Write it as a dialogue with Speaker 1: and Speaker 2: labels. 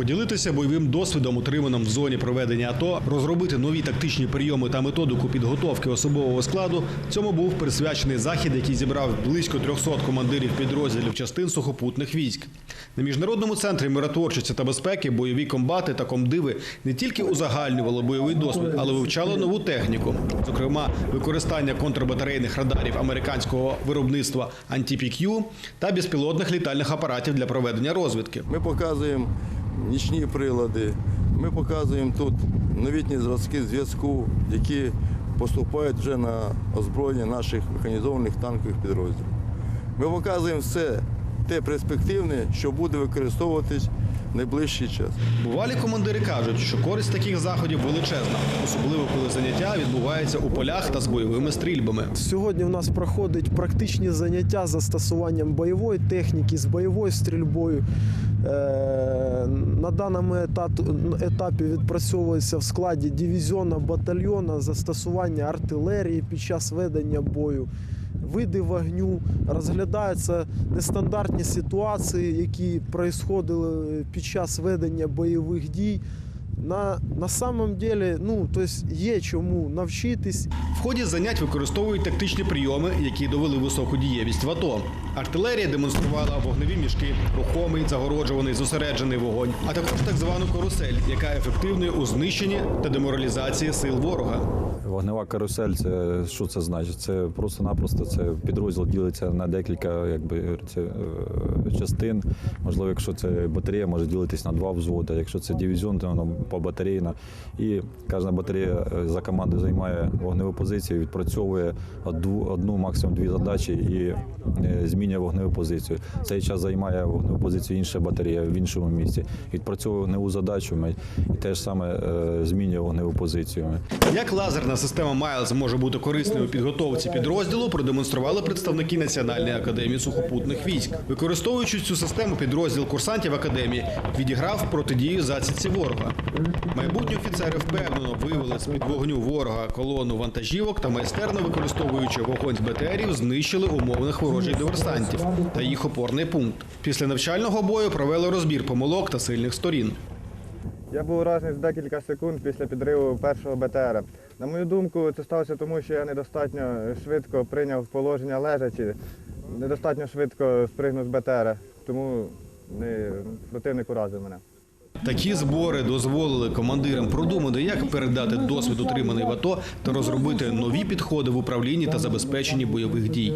Speaker 1: Поділитися бойовим досвідом, отриманим в зоні проведення АТО, розробити нові тактичні прийоми та методику підготовки особового складу. Цьому був присвячений захід, який зібрав близько 300 командирів підрозділів частин сухопутних військ. На міжнародному центрі миротворчості та безпеки бойові комбати та комдиви не тільки узагальнювали бойовий досвід, але вивчали нову техніку, зокрема використання контрбатарейних радарів американського виробництва «Антіпік'ю» та безпілотних літальних апаратів для проведення розвідки.
Speaker 2: Ми показуємо нічні прилади, ми показуємо тут новітні зразки зв'язку, які поступають вже на озброєння наших механізованих танкових підрозділів. Ми показуємо все те перспективне, що буде використовуватись в найближчий час.
Speaker 1: Бувалі командири кажуть, що користь таких заходів величезна, особливо коли заняття відбуваються у полях та з бойовими стрільбами.
Speaker 3: Сьогодні в нас проходять практичні заняття з застосуванням бойової техніки, з бойовою стрільбою. Е, На даному етату- етапі відпрацьовується в складі дивізіона батальйона застосування артилерії під час ведення бою. Види вогню, розглядаються нестандартні ситуації, які происходили під час ведення бойових дій. На, на самом деле, ну, то есть є чому навчитись.
Speaker 1: В ході занять використовують тактичні прийоми, які довели високу дієвість в АТО. Артилерія демонструвала вогневі мішки, рухомий, загороджуваний, зосереджений вогонь, а також так звану карусель, яка ефективною у знищенні та деморалізації сил ворога.
Speaker 4: Вогнева карусель, це що це значить? Це просто-напросто це підрозділ ділиться на декілька якби, це, е, частин. Можливо, якщо це батарея, може ділитись на два взводи. Якщо це дивізіон, то воно побатарейно. І кожна батарея е, за командою займає вогневу позицію, відпрацьовує одну, максимум дві задачі і е, змінює вогневу позицію. Цей час займає вогневу позицію інша батарея в іншому місці. Відпрацьовує вогневу задачу і теж саме змінює вогневу позицію.
Speaker 1: Як лазерна система Майлз може бути корисною у підготовці підрозділу, продемонстрували представники Національної академії сухопутних військ. Використовуючи цю систему, підрозділ курсантів академії відіграв протидію засідці ворога. Майбутні офіцери впевнено вивели з під вогню ворога колону вантажівок та майстерно використовуючи вогонь з БТРів, знищили умовних ворожих диверсантів та їх опорний пункт. Після навчального бою провели розбір помилок та сильних сторін.
Speaker 5: Я був уражений за декілька секунд після підриву першого БТРа. На мою думку, це сталося тому, що я недостатньо швидко прийняв положення лежачі, недостатньо швидко спригнув з БТРа, тому не, противник уразив мене.
Speaker 1: Такі збори дозволили командирам продумати, як передати досвід, отриманий в АТО, та розробити нові підходи в управлінні та забезпеченні бойових дій.